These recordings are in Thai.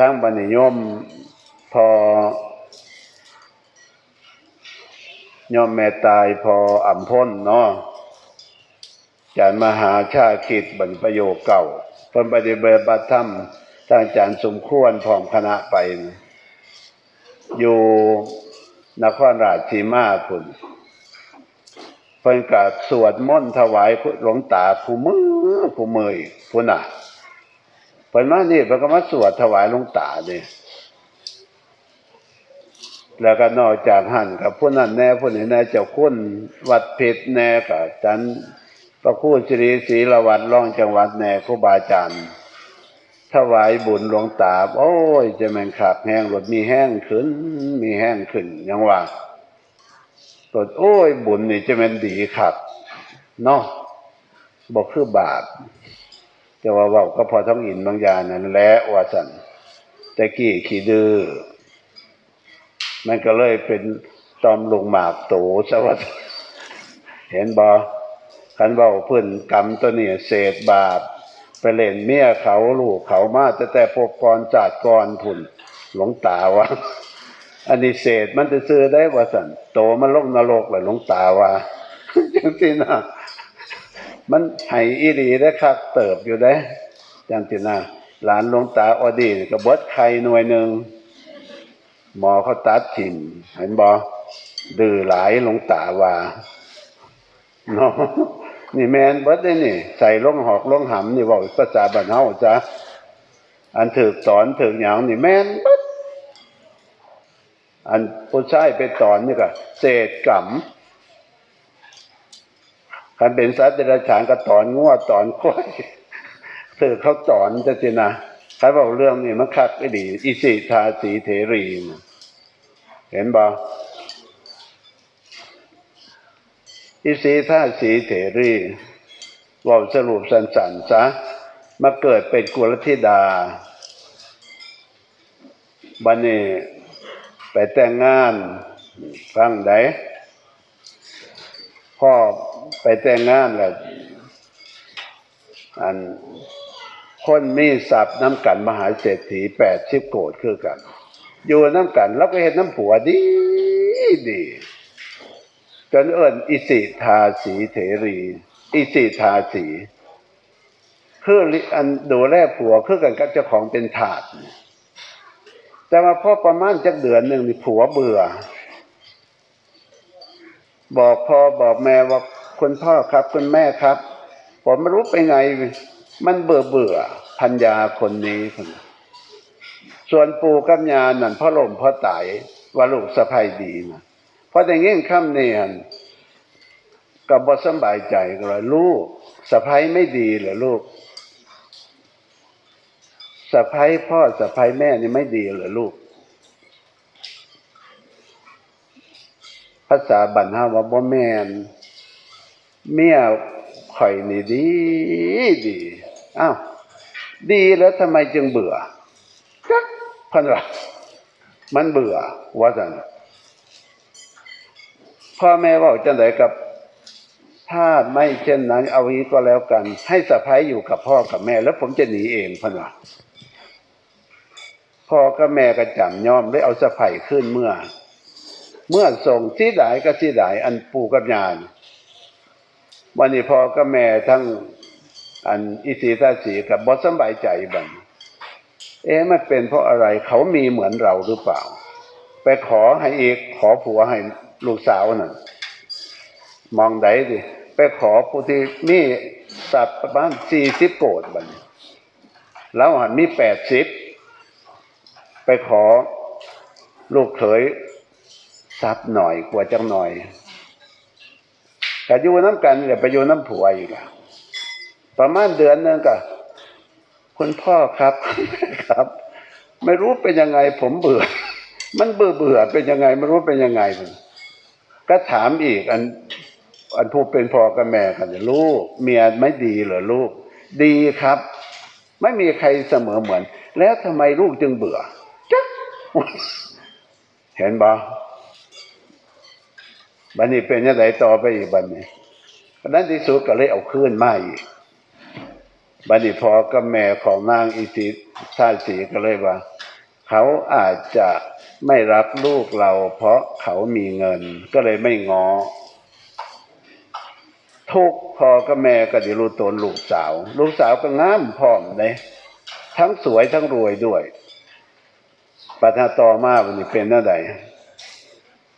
ทั้งบันิยมพอยอมแม่ตายพออ่ำพ้นเนาะจารย์มหาชาคิดบันประโยคเก่าเพิ่นปฏิบัติบัติธรรมทางอาจารย์สมควรพร้อมคณะไป อยู่นครราชสีมาพุ่นเพิ่นก็สวดมนต์ถวายหลวงตาผู้มือผู้มือพุ่นน่ะ เพิ่นมานี่เพิ่นก็มาสวดถวายหลวงตาเนี่ยแล้วก็นอกจากหันกับผู้นั้นแน่ผู้นี้แน่เจ้าคุณวัดเพชรแน่กับจันพระคู่สิริศรีละวัดร่องจังหวัดแน่ครูบาอาจารย์ถวายบุญหลวงตา โอ้ยจะแม่นขาดแห้งรถมีแห้งขึ้น มีแห้งขึ้นยังว่ารถโอ้ยบุญนี่จะแมนดีขัดเนาะบอกคือบาป จะว่าเว่าก็พอท้องอินบางอย่างนั่นแหละว่าสันแต่กี้ขี้ดื้อมันก็เลยเป็นตอมลงหมากโตสวัสดเห็นบอคันเบาพื้นกรรมตัวนี้เศษบาปไปเล่นเมียเขาลูกเขามาแต่แต่พบกรจาดกรผุนหลวงตาวะอันนี้เศษมันจะซื้อได้ว่าสันโตมันลงนรกเลยหลวงตาวะจังที่นะ มันไห้อีรีได้คักเติบอยู่ได้จังที่นะหลานหลวงตาอดีนี่ก็เบดไข่หน่วยหนึ่งหมอเขาตัดถิ่มเห็นบอดื้อหลายหลวงตาว่าเนาะนี่แมนบดได้นี่ ใส่ลงหอกลงหำนี่บอกภาษาบ้านเฮาจ้ะอันถือสอนถือหยังนี่แมนบดอันผู้ชายไปสอนนี่ก็เศษกรรม คันเป็นสัตว์เดรัจฉานก็ตอนงัวตอนควยถือเขาสอนจะสินะใครบอกเรื่องนี้มันคักไม่ดีอิสิทาสีเถรีเห็นบ่อิสิทาสีเถรีว่าสรุปสั้นๆซะมาเกิดเป็นกุลธิดา บันนี้ไปแต่งงานฟังไดพ่อ ไปแต่งงานแล้วอันคนมีทรัพย์น้ำกันมหาเศรษฐีแปดสิบโกดคือกัน อยู่น้ำกันแล้วก็เห็นน้ำผัวดีดีจนเอิญอิสิทาสีเถรี อิสิทาสีคืออันดูแลผัวคือกันกับเจ้าของเป็นถาดแต่ว่าพอประมาณจักเดือนหนึ่งนี่ผัวเบื่อ บอกพ่อบอกแม่ว่า คุณพ่อครับ คุณแม่ครับ ผมไม่รู้ไปไง มันเบื่อเบื่อพัญญาคนนี้คนส่วนปู่กับยานั่นพ่อลมพ่อไตว่าลูกสะพ้ยดีนะเพราะอย่างงี้ข้ามเนียนกับบสบายใจก็เลยลูกสะพ้ยไม่ดีเหรอลูกสะพ้ยพ่อสะพ้ยแม่นี่ไม่ดีเหรอลูกภาษาบันฮาว่าบ่แมน เมียข่อยนี่ดีดีอ้าวดีแล้วทำไมจึงเบื่อจักพันละมันเบื่อว่าจังพ่อแม่บอกจังไดกับถ้าไม่เช่นนั้น เอาอีกก็แล้วกัน ให้สะพ้ายอยู่กับพ่อกับแม่ แล้วผมจะหนีเองพันละพ่อกับแม่ก็จำยอมได้เอาสะพ้ายขึ้นเมื่อ เมื่อส่งที่ไหนก็ที่ไหนอันปูกับยาน วันนี้พอกับแม่ทั้งอันอิสีทาสีกับบอสบายใจบันเอ๊ะมันเป็นเพราะอะไรเขามีเหมือนเราหรือเปล่า ไปขอให้เอกขอผัวให้ลูกสาวน่ะมองไดดิไปขอผู้ที่มีสัตว์ประมาณสี่สิบโกดบันแล้วหันมีแปดสิบไปขอลูกเขยทรัพย์หน่อยกว่าจังหน่อย แต่อยู่น้ำกันเดี๋ยวไปอยู่น้ำผัวอีกอะประมาณเดือนนึงก็คุณพ่อครับครับ ไม่รู้เป็นยังไง ผมเบื่อ มันเบื่อเบื่อเป็นยังไง ไม่รู้เป็นยังไงก็ถามอีก อัน อันผู้เป็นพ่อกับแม่กันลูก เมียไม่ดีเหรอลูก ดีครับ ไม่มีใครเสมอเหมือน แล้วทำไมลูกจึงเบื่อจ๊ะเห็นบ่ บันนี้เป็นยังไงต่อไปอีกบันนี้นั้นที่สุดก็เลยเอาคืนมาอีกบันนี้พอกับแม่ของนางอิสิทาสีก็เลยว่า เขาอาจจะไม่รักลูกเรา เพราะเขามีเงิน ก็เลยไม่งอ ทุกพอกับแม่ก็ดิรู้ตนลูกสาว ลูกสาวก็งามพร้อมเลยทั้งสวยทั้งรวยด้วยปัญหาต่อมาวันนี้เป็นอะไร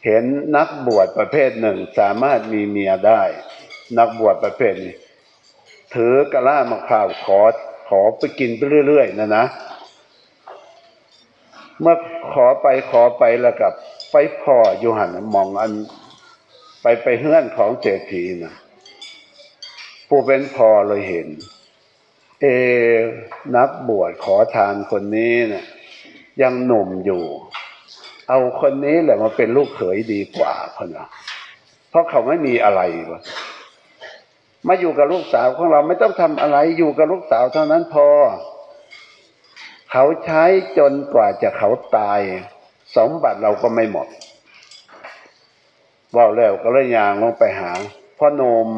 เห็นนักบวชประเภทหนึ่งสามารถมีเมียได้ นักบวชประเภทนี้ถือกระล่ามะพร้าวขอขอไปกินไปเรื่อยๆนะนะเมื่อขอไปขอไปแล้วกับ ไปพ่ออยู่หันมองอัน ไปไปเฮือนของเศรษฐีนะผู้เป็นพ่อเลยเห็น เอนักบวชขอทานคนนี้เนะี่ยยังหนุ่มอยู่ เอาคนนี้แหละมาเป็นลูกเขยดีกว่าคนละเพราะเขาไม่มีอะไรวะมาอยู่กับลูกสาวของเราไม่ต้องทำอะไรอยู่กับลูกสาวเท่านั้นพอ เขาใช้จนกว่าจะเขาตาย สมบัติเราก็ไม่หมดว่าแล้วก็เลยยางลงไปหาพ่อโนม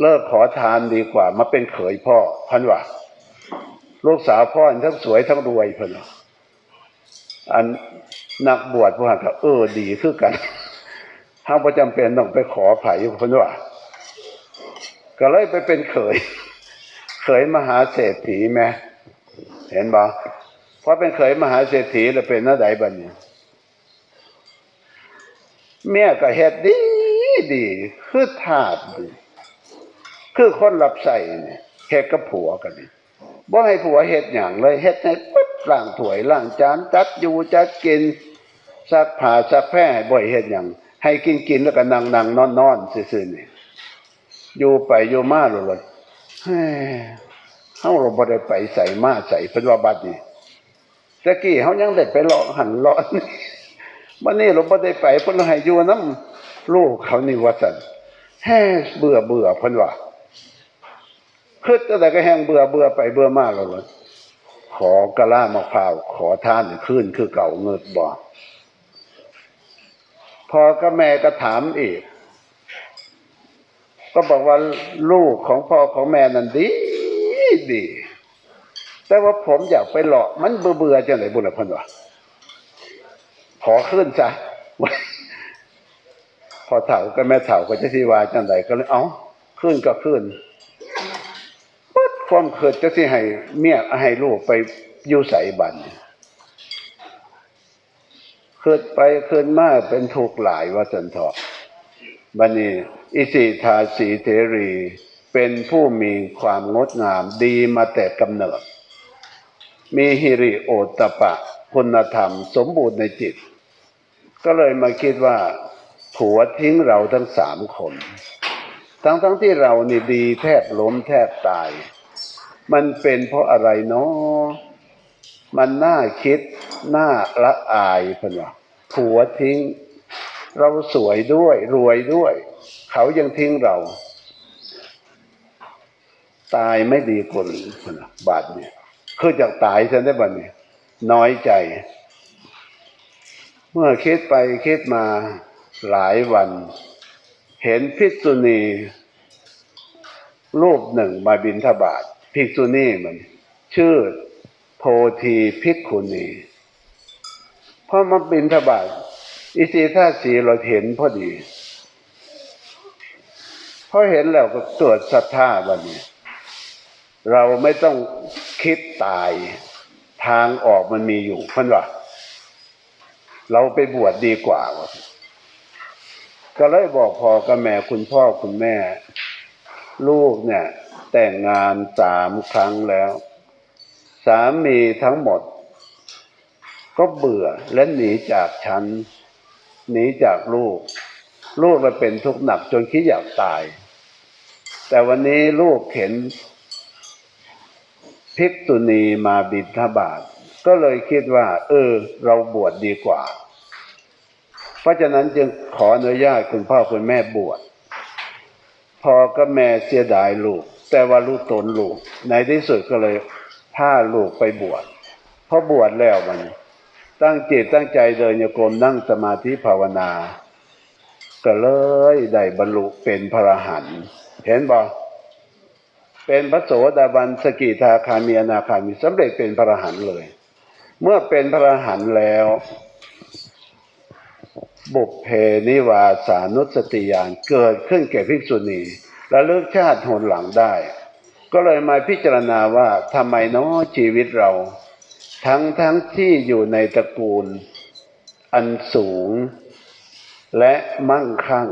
เลิกขอทานดีกว่า มาเป็นเขยพ่อพันว่าลูกสาวพ่อทั้งสวยทั้งรวยเพิ่นว่า อันนักบวชพวกนั้นก็เออดีคือกันถ้าประจำเป็นต้องไปขอไผ่เพิ่นว่า ก็เลยไปเป็นเขย เขยมหาเศรษฐีแม่เห็นบ่เพราะเป็นเขยมหาเศรษฐีแล้วเป็นหน้าใดบัดนี้เมียก็เฮ็ดดีดี คือทาสดีคือคนรับใส่เนี่ยเฮ็ดกับผัวกันนี่บ่ให้ผัวเฮ็ดหยังเลยเฮ็ดให้ปึ๊บ ล้างถ้วยล้างจานจัดอยู่จัดกินซักผ้าซักแพร่บ่ให้เฮ็ดหยังให้กินกินแล้วก็นั่งนั่งนอนนอนซื่อๆนี่อยู่ไปอยู่มาโลดเฮ้เฮาเราบ่ได้ไปใส่มาใส่เพิ่นว่าบัดนี้ตะกี้เฮายังได้ไปเลาะหันเลาะนี่วันนี้เราบ่ได้ไปเพิ่นให้อยู่น้ำลูกเขานี่ว่าซั่นแฮ่เบื่อเบื่อเพิ่นว่าคืดอะไรก็แห้งเบื่อเบื่อไปเบื่อมากแล้วเลย ขอกระล่ามะพร้าวขอท่านขึ้นคือเก่าเงิดบ่พอก็แม่ก็ถามอีก ก็บอกว่าลูกของพ่อของแม่นั่นดีดี แต่ว่าผมอยากไปหลอกมันเบื่อเบื่อจังไหนบุญละพันวะขอขึ้นซะพอเถ่าก็แม่เถ่าก็จะทีวาจังไหนก็เลยเอ้าขึ้นก็ขึ้น ความเกิดจะสิให้เมียให้ลูกไปอยู่ใส่บันเกิดไปเกิดมาเป็นทุกข์หลายว่าจันทอะบันนี้ อิสิทาสีเทรี เป็นผู้มีความงดงามดีมาแต่กำเนิด มีฮิริโอตตปะคุณธรรมสมบูรณ์ในจิต ก็เลยมาคิดว่าผัวทิ้งเราทั้งสามคน ทั้งทั้งที่เรานี่ดีแทบล้มแทบตาย มันเป็นเพราะอะไรเนาะมันน่าคิดน่าละอายพนวะผัวทิ้ง เราสวยด้วย รวยด้วย เขายังทิ้งเรา ตายไม่ดีกว่าหรือพนวะบาดเนี่ยคือจากตายฉันได้บัดเนี่ยน้อยใจ เมื่อคิดไปคิดมาหลายวัน เห็นพิษษุณีรูปหนึ่งมาบินทบาท ภิกษุณีมัน ชื่อโพธีภิกขุณีพอมาบินทบาทอิสิท่าสีเราเห็นพอดีพอเห็นแล้วก็เกิดศรัทธาบันนี้เราไม่ต้องคิดตายทางออกมันมีอยู่พันว่าเราไปบวชดดีกว่า ก็เลยบอกพ่อกับแม่คุณพ่อคุณแม่ ลูกเนี่ย แต่งงานสามครั้งแล้ว สามีทั้งหมด ก็เบื่อและหนีจากฉัน หนีจากลูก ลูกมาเป็นทุกข์หนักจนคิดอยากตาย แต่วันนี้ลูกเห็นภิกษุณีมาบิณฑบาตก็เลยคิดว่า เออ เราบวชดดีกว่า เพราะฉะนั้นจึงขออนุญาตคุณพ่อคุณแม่บวชพอก็แม่เสียดายลูก แต่ว่าลูกตนลูก ในที่สุดก็เลยพาลูกไปบวชพอบวชแล้วมันตั้งจิตตั้งใจเดินโยกรมนั่งสมาธิภาวนา ก็เลยได้บรรลุเป็นพระรหันเห็นบ่เป็นพระโสดาบันสกิทาคามีอนาคามีสำเร็จเป็นพระรหันเลย เมื่อเป็นพระรหันแล้ว บุพเพนิวาสานุสติญาณเกิดขึ้นแก่ภิกษุณี และเลิกชาติหนหลังได้ ก็เลยมาพิจารณาว่าทำไมนาะชีวิตเรา ทั้งทั้งที่อยู่ในตระกูล อันสูง และมั่งคั่ง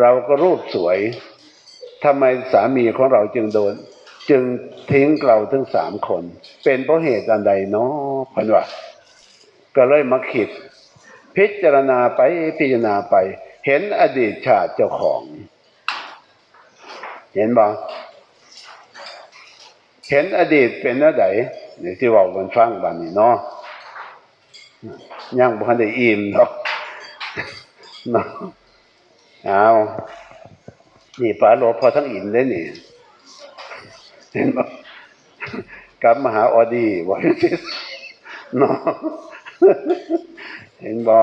เราก็รูปสวยทำไมสามีของเราจึงโดน จึงทิ้งเราทั้งสามคน เป็นเพราะเหตุอันใดเนาะพันว่าก็เลยมาคิด พิจารณาไปพิจารณาไป เห็นอดีตชาติเจ้าของ เห็นบ่เห็นอดีตเป็นอะไรนี่ที่บอกมันฟังบันนี้เนาะยังบ่ได้อิ่มหรอกเนาะเอานี่ป๋าโลพอทั้งอิ่มเลยนี่เห็นบ่กลับมาหาออดีบอกเนาะเห็นบ่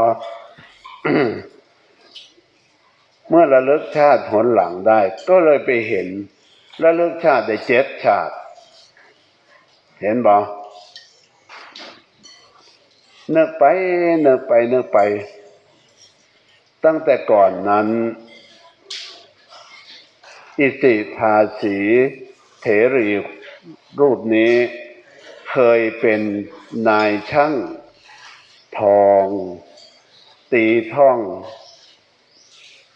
มื่อระลึกชาติหนหลังได้ ก็เลยไปเห็นระลึกชาติได้เจ็ดชาติ เห็นบ่เนึกไปเนึกไปเนึกไป ตั้งแต่ก่อนนั้น อิสิทาสีเถรีรูปนี้เคยเป็นนายช่างทอง ตีท่อง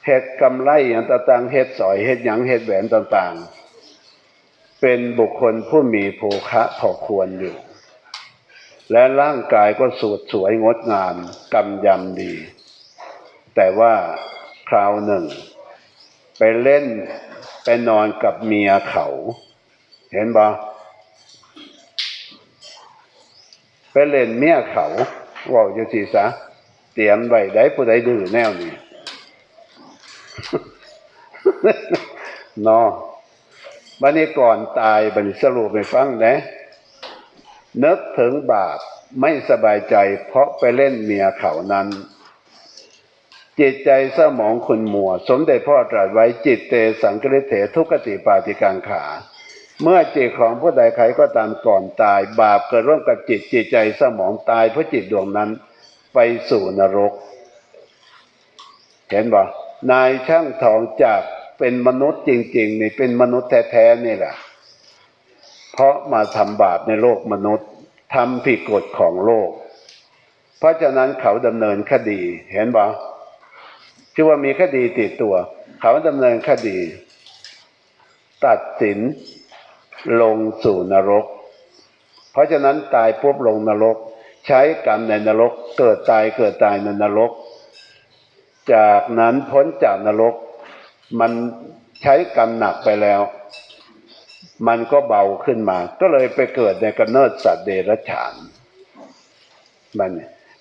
เฮ็ดกำไรอย่างต่างๆเฮ็ดสอยเฮ็ดหยังเฮ็ดแหวนต่างๆ เป็นบุคคลผู้มีภูคะพอควรอยู่ และร่างกายก็สดสวยงดงามกำยำดี แต่ว่าคราวหนึ่ง ไปเล่นไปนอนกับเมียเขา เห็นบ่ไปเล่นเมียเขาว่าจะสิซะเตรียมไว้ได้ผู้ใดดื้อแนวนี้ เนาะบันนี้ก่อนตายบัดนสรุปไปฟังนะนึกถึงบาปไม่สบายใจ เพราะไปเล่นเมียเขานั้น จิตใจสมองคุณมัว สมเด็จพ่อตรัสไว้จิตเตสังกฤตเถทุกติปาติกังขา เมื่อจิตของผู้ใดใครก็ตามก่อนตาย บาปเกิดร่วมกับจิตจิตใจสมองตายเพราะจิตดวงนั้น ไปสู่นรก เห็นบ่ นายช่างทองจากเป็นมนุษย์จริงๆนี่เป็นมนุษย์แท้ๆนี่แหละ เพราะมาทำบาปในโลกมนุษย์ทำผิดกฎของโลก เพราะฉะนั้นเขาดำเนินคดีเห็นบ่ชื่อว่ามีคดีติดตัว เขาดำเนินคดี ตัดสินลงสู่นรก เพราะฉะนั้นตายปุ๊บลงนรก ใช้กรรมในนรก เกิดตายเกิดตายในนรก จากนั้นพ้นจากนรก มันใช้กรรมหนักไปแล้ว มันก็เบาขึ้นมา ก็เลยไปเกิดในกำเนิดสัตว์เดรัจฉานมัน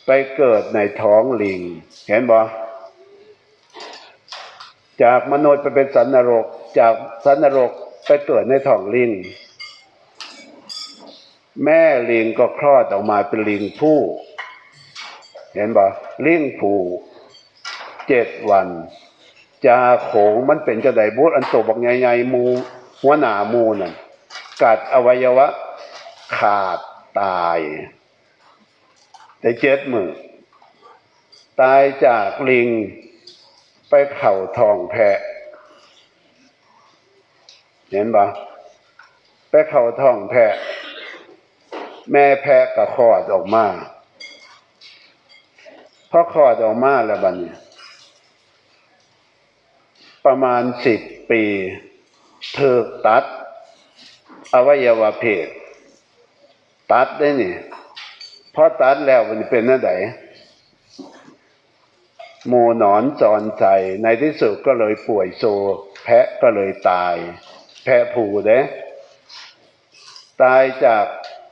ไปเกิดในท้องลิง เห็นบ่จากมนุษย์ไปเป็นสันนรก จากสันนรกไปเกิดในท้องลิง แม่ลิงก็คลอดออกมาเป็นลิงผู้ เห็นบ่ลิงผู้ เจ็ดวันจาโขงมันเป็นจะไดบูดอันโตบอกใหญ่ๆมูหัวหนามูนั่นกัดอวัยวะ ขาดตายแต่เจ็ดมือตายจากลิงไปเข่าทองแพะ เห็นปะไปเข่าทองแพะ แม่แพะก็คลอดออกมาพอคลอดออกมาแล้วบัดนี้ ประมาณสิบปีเธอตัด อวัยวะเพศ ตัดได้นี่พอตัดแล้วมันเป็นนั่นไหนหมูหนอนจอนใจในที่สุดก็เลยป่วยโซ แพะก็เลยตาย แพะผูเด้ตายจาก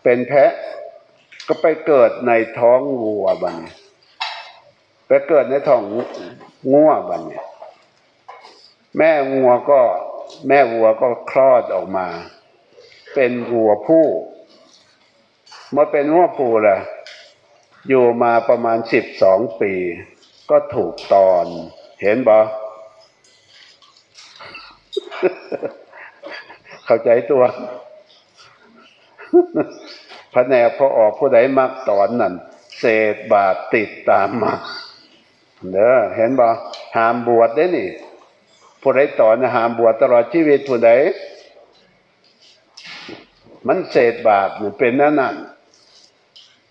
เป็นแพะก็ไปเกิดในท้องวัวบันไปเกิดในท้องงัวบัดน แม่งัวก็แม่วัวก็คลอดออกมา เป็นวัวผู้มื่อเป็นวัวผู้แหละอยู่มาประมาณสิบสองปี ก็ถูกตอน เห็นบ่เข้าใจตัวพระแนกพอออกผู้ใดมักตอนนั่นเศษบาปติดตามมา เด้อเห็นบ่หามบวชได้นี่ ผู้ใดตอนหามบวชตลอดชีวิตผู้ใดมันเศษบาปเป็นนั่นนั่น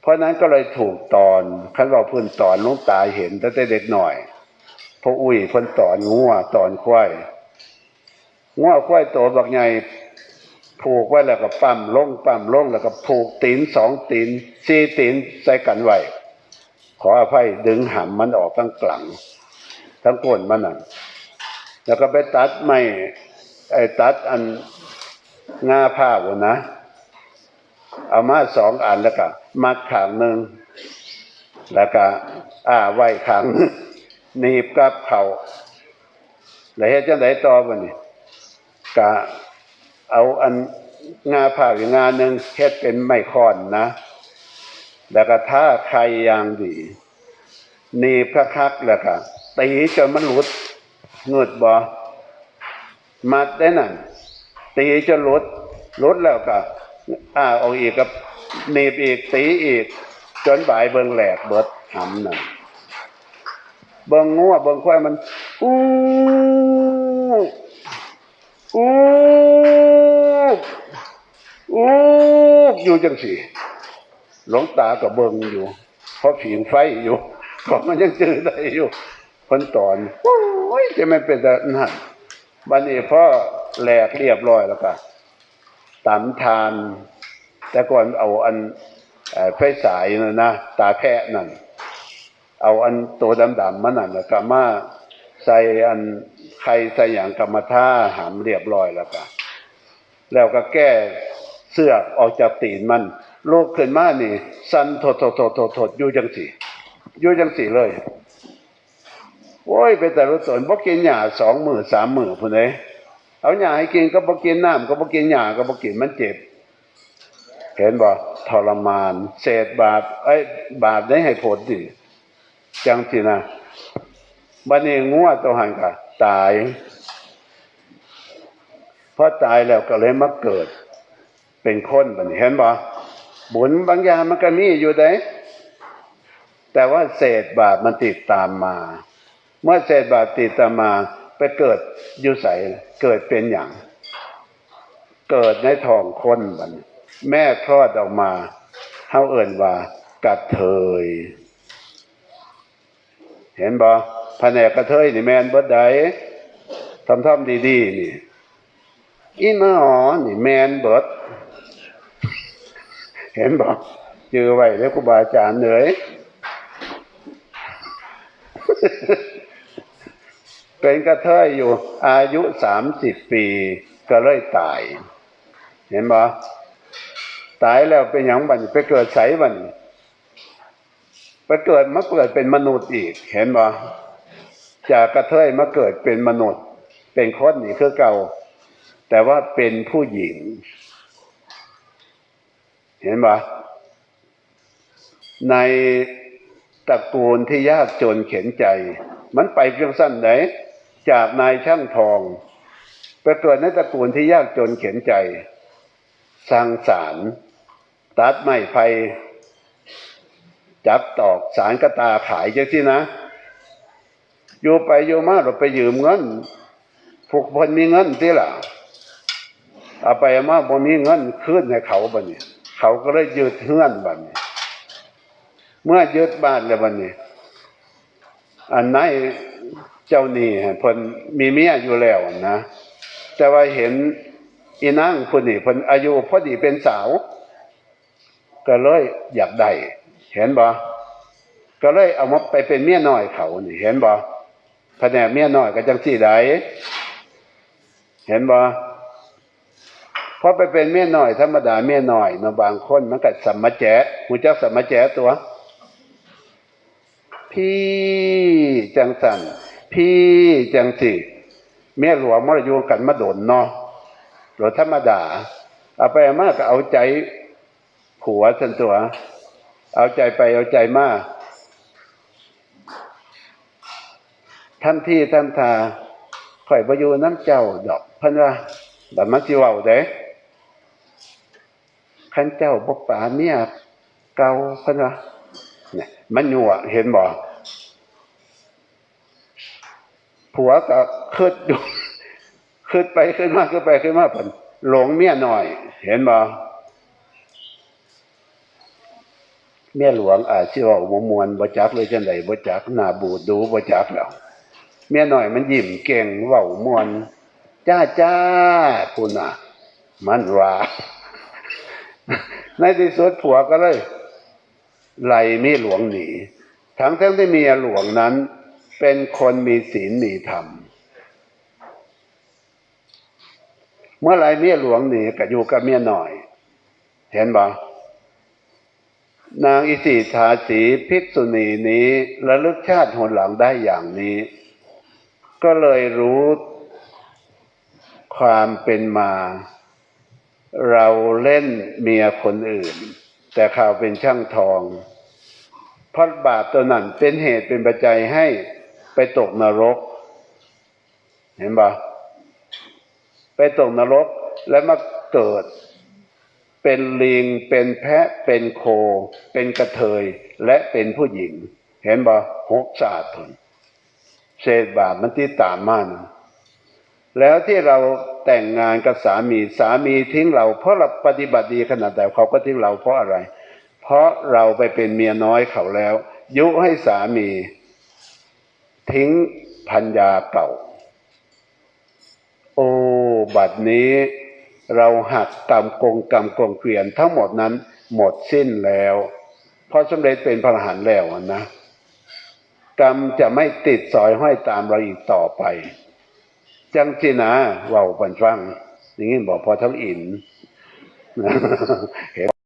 เพราะนั้นก็เลยถูกตอนคันเราพื้นตอนลุงตาเห็นตั้งแต่เด็กหน่อยพออุ้ยพิ่นตอนงัวตอนควายงัวควายโตบักใหญ่ผูกไว้แล้วก็ปั๊มลงปั๊มลงแล้วก็ผูกตีนสองตีนสี่ตีนใส่กันไว้ขออภัยดึงหำมันออกทั้งกลัง ทั้งก้นมันน่ะ แล้วก็ไปตัดไม่ไอ้ตัดอันงาผ้าวนะ เอามาสองอันแล้วก็มัดขางหนึ่งแล้วก็อ่าไว้ขางหนึ่งหนีบกับเขาแล้วเฮ็ดจังไดต่อบ่นี่ก็เอาอันงาผ้าอีกงานหนึ่งเฮ็ดเป็นไม้ค้อนนะ แล้วก็ท่าใครอย่างดีหนีบคักๆแล้วก็ตีจนมันหลุด เงืดบ่มัดได้นั่นตีจนลดลดแล้วก็อ้าออกอีกกับหนีบอีกตีอีก จนบ่ายเบิงแหลกเบิดหำนั่นเบิงงัวเบิงควายมันอู้อู้อู้อยู่จังสิหลวงตากับเบิงอยู่เพราะผิงไฟอยู่ก็มันยังเจอได้อยู่ คนตอนโอ้ยจะไม่เป็นแต่นั่นบันนี้พ่อแหลกเรียบร้อยแล้วก็ตำทาน แต่ก่อนเอาอันเอ่อไฟสายนะนะตาแพะนั่น เอาอันตัวดำๆมันนั่นแล้วก็มาใส่อันไข่ใส่อย่างกรรมท่าหามเรียบร้อยแล้วก็แล้วก็แก้เสื้อกออกจากตีนมันลูกขึ้นมานี่ สันโถดโถดโถดโถดโถดอยู่จังสีอยู่จังสีเลย โอ้ยไปแต่ละตนบ่กินหญ้าสองมือสามมือพุ่นเด้เอาหญ้าให้กินก็บ่กินน้ำก็บ่กินหญ้าก็บ่กินมันเจ็บเห็นบ่ทรมาน เศษบาปเอ้บาปได้ให้ผลดิจังสินะบันี้งัวตัวหันก็ตายพอตายแล้วก็เลยมาเกิด เป็นคนบันเห็นบ่บุญบางอย่างมันก็มีอยู่เด้แต่ว่าเศษบาปมันติดตามมา เมื่อเศษบาปติดตามาไปเกิดอยู่ใสเกิดเป็นอย่างเกิดในท้องคนบันแม่คลอดออกมาเฮาเอิ่นว่ากัดเทย เห็นบ่แผนกกระเทยนี่แมนเบิดใดทำทำดีๆนี่อีมาอ๋อนี่แมนเบิด เห็นบ่จือไว้แล้วครูบาอาจารย์เหนื่อย เป็นกระเทยอยู่อายุสามสิบปีก็เลยตาย เห็นบ่ตายแล้วเป็นอย่างบันไปเกิดใสบันไปเกิดมาเกิดเป็นมนุษย์อีก เห็นบ่จากกระเทยมาเกิดเป็นมนุษย์ เป็นคนนี่คือเก่า แต่ว่าเป็นผู้หญิง เห็นบ่ในตระกูลที่ยากจนเข็นใจ มันไปเพียงสั้นไหน จากนายช่างทองไปเกิดในตระกูลที่ยากจนเข็นใจ สร้างสารตัดไม้ไผ่จับตอกสารกระตาขายจังที่นะอยู่ไปอยู่มาเราไปยืมเงินพวกคนมีเงินที่ล่ะเอาไปมาบ่มีเงินขึ้นให้เขาบัดนี้ เขาก็เลยยืดเฮือนบัดนี้ เมื่อยืดบ้านแล้วบัดนี้ อันไหน เจ้านี่เพิ่นมีเมียอยู่แล้วนะ แต่ว่าเห็นอีนางคนนี้เพิ่นอายุพอดีเป็นสาว ก็เลยอยากได้เห็นบ่ก็เลยเอามาไปเป็นเมียน้อยเขานี่เห็นบ่แผนกเมียน้อยก็จังสี่ใดเห็นบ่พอไปเป็นเมียน้อยธรรมดาเมียน้อยเนาะบางคนมันก็สัมมาแจะหูจักสัมมาแจะตัว พี่จังสัน พี่จังสิเมียหลวงมรยูกันมาโดนเนาะหรือธรรมดา เอาไปมากก็เอาใจผัวสันตัว เอาใจไปเอาใจมาท่านที่ท่านทาข่อยประยูน้ำเจ้าดอกพันว่าแบบมันสิว้าเด้ขันเจ้าบกป่าเมียเก่าพิ่นว่าเนี่ยมันยั่วเห็นบ่ ผัวก็คืดอยู่คืดไปขึ้นมาขึ้นไปขึ้นมาเพิ่นหลงเมียหน่อย เห็นบ่เมียหลวงอาจสิเว้าบ่ม่วนบจักเลยจังไดบจักหน้าบูดดูบจักแล้วเมียหน่อยมันยิ้มเก่งเว้ามวนจ้าจ้าคุณน่ะ มันว่าในที่สุดผัวก็เลยไล่เมียหลวงหนีทั้งทั้งที่เมียหลวงนั้น เป็นคนมีศีลมีธรรม เมื่อไรเมียหลวงหนีก็อยู่กับเมียหน่อย เห็นบ่นางอิสิทาสีภิกษุณีนี้ระลึกชาติหนหลังได้อย่างนี้ ก็เลยรู้ความเป็นมา เราเล่นเมียคนอื่น แต่ข่าวเป็นช่างทองเพราะบาปตัวนั้นเป็นเหตุเป็นปัจจัยให้ ไปตกนรก เห็นปะไปตกนรกแล้วมาเกิด เป็นลิง เป็นแพะ เป็นโค เป็นกระเทย และเป็นผู้หญิง เห็นปะหกศาสตร์ทนเศษบาปมันที่ตามมานะแล้วที่เราแต่งงานกับสามีสามีทิ้งเรา เพราะเราปฏิบัติดีขนาดแต่เขาก็ทิ้งเราเพราะอะไร เพราะเราไปเป็นเมียน้อยเขาแล้ว ยุให้สามี ทิ้งพัญญาเก่า โอ้บัดนี้เราหักกรรมกงกรรมกงเกวียนทั้งหมดนั้นหมดสิ้นแล้วเพราะสำเร็จเป็นพระอรหันต์แล้วนะกรรมจะไม่ติดสอยห้อยตามเราอีกต่อไป จังสินะเว้าปันฟังอย่างนี้บอกพอทั้งอินเห็น